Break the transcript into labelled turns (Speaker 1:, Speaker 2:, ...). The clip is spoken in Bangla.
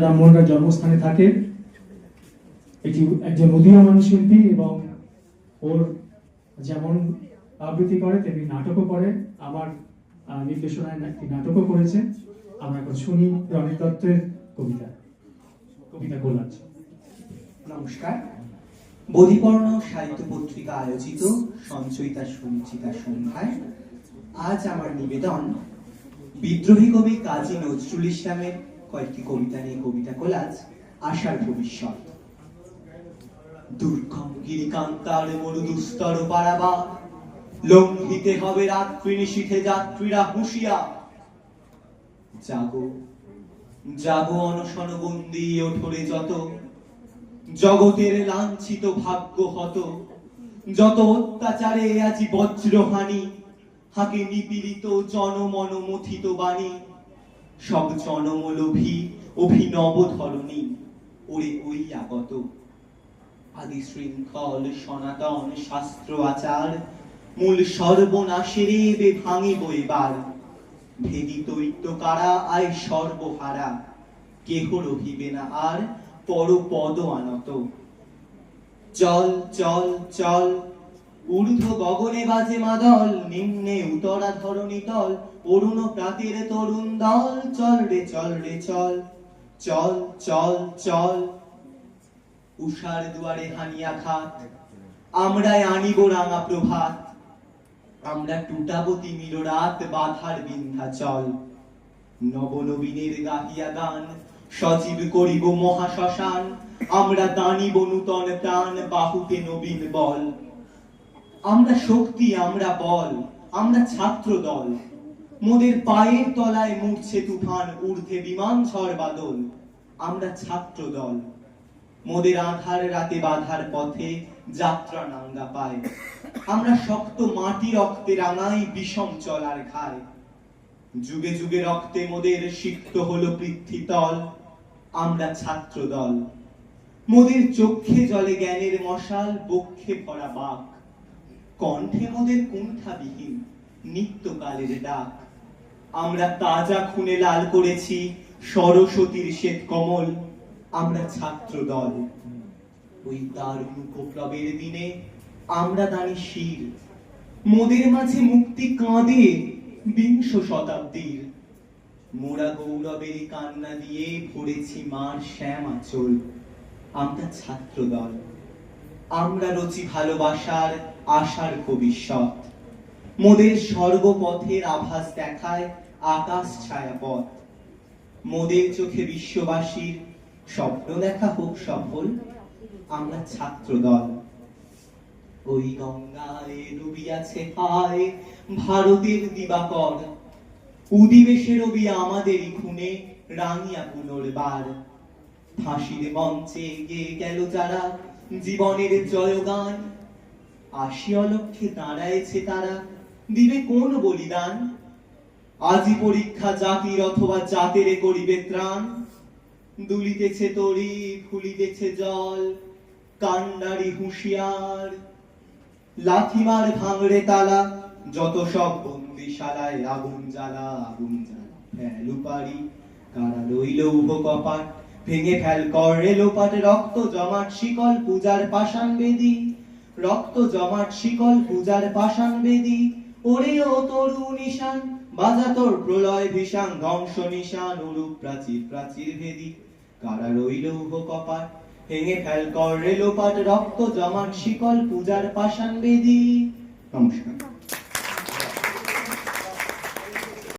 Speaker 1: রামমোহনকার জন্মস্থানে থাকে, এটি একজন উদীয়মান শিল্পী এবং ওর যেমন আবৃত্তি করে, তেমনি নাটকও করে। আমার নির্দেশনায় একটি নাটকও করেছে। আমরা এখন শুনি রনিত দত্তের কবিতা কবিতা গোলাজ
Speaker 2: নমস্কার। বোধিপর্ণ সাহিত্য পত্রিকা আয়োজিত সঞ্চয়িতা সঞ্চিতা সন্ধ্যায়। আজ আমার নিবেদন বিদ্রোহী কবি কাজী নজরুল ইসলামের কয়েকটি কবিতা নিয়ে কবিতা কোলাজ, আশার ভবিষ্যৎ। দুর্গম গিরিকান্তার মরু দুস্তর পারাবা, লঙ্ঘিতে হবে রাত্রি নিশীথে যাত্রীরা হুঁশিয়া। জাগো জাগো অনশন বন্দি ওঠরে যত, জগতের লাঞ্ছিত ভাগ্য হত। যত অত্যাচারে আজি বজ্রহানি, হাকে নিপীড়িত জনমন মথিত বাণী। সব জনমলোভী অভিনব ধরণী ওরে ওই আগত। আদি শৃঙ্খল সনাতন শাস্ত্র আচার মূল সর্বনাশেরে বে ভাঙিব ভেদি দৈত্য কারা আয় সর্বহারা? কেহ রহিবে না আর পর পদ আনত চল চল চল ঊর্ধ্ব গগনে বাজে মাদল, নিম্নে উতরা ধরণী তল, অরুণ প্রাতের তরুণ দল, চল রে চল রে, চল চল চল চল। উষার দুয়ারে হানিয়া খাত আমরাই আনিব রাঙা প্রভাত। আমরা টুটাবো তিমির রাত, বাধার বিন্ধা চল। নবনবীনের গাহিয়া গান, সজীব করিব মহাশ্মশান। আমরা দানিব নূতন প্রাণ, বাহুতে নবীন বল। আমরা শক্তি, আমরা বল, আমরা ছাত্র দল। মোদের পায়ের তলায় মুড়ছে তুফান, ঊর্ধ্বে বিমান ঝড় বাদল। আমরা ছাত্র দল। মোদের আধার রাতে বাধার পথে যাত্রা নাঙ্গা পায়। আমরা শক্ত মাটি রক্তে রাঙাই বিষম চলার ঘায়। যুগে যুগে রক্তে মোদের সিক্ত হলো পৃথ্বীতল আমরা ছাত্র দল। মোদের চোখে জলে জ্ঞানের মশাল, বক্ষে ভরা বাক। কণ্ঠে মোদের কুণ্ঠাবিহীন নিত্যকালের ডাক। আমরা তাজা খুনে লাল করেছি, সরস্বতীর শ্বেত কমল। আমরা ছাত্র দল ওই দারুণ বিপ্লবের দিনে আমরা দানি শির। মোদের মাঝে মুক্তি কাঁদে বিংশ শতাব্দীর। মোরা গৌরবের কান্না দিয়ে ভরেছি মার শ্যাম আঁচল। আমরা ছাত্র দল আমরা রচি ভালোবাসার আশার ভবিষ্যৎ। মোদের সর্বপথের আভাস দেখায় আকাশ ছায়াপথ। মোদের চোখে বিশ্ববাসীর স্বপ্ন দেখা হোক সফল, আমরা ছাত্র দল ওই গঙ্গায় ডুবিয়াছে হায় ভারতের দিবাকর। উদিবেশে রবি আমাদেরই খুনে, রাঙিয়া পুনর্বার। ফাঁসির মঞ্চে গিয়ে গেল যারা জীবনের জয়গান আশি অলক্ষে দাঁড়ায়েছে তারা। দিবে কোন বলিদান? আজি পরীক্ষা জাতির অথবা জাতের করিবে ত্রাণ। দুলিতেছে তরি, ফুলিতেছে জল কান্ডারি হুঁশিয়ার। লাথিমার ভাঙড়ে তালা, যত সব বন্দিশালায় আগুন জ্বালা আগুন জ্বালা, ফেলু পারি কারা রইল উহ ভেঙে ফেল করে লোপাট, রক্ত জমাট, শিকল পূজার পাষাণ বেদি। রক্ত জমাট শিকল পূজার পাষাণ বেদি ওরে ও তরু নিশান, বাজা তোর প্রলয় ভীষণ ধ্বংস নিশান, অনুপ প্রাচীর প্রাচীর ভেদি। কারা রইল উহ কপাট, ভেঙে ফেল কর রেলোপাট রক্ত জমাট শিকল পূজার পাষাণ বেদি। নমস্কার।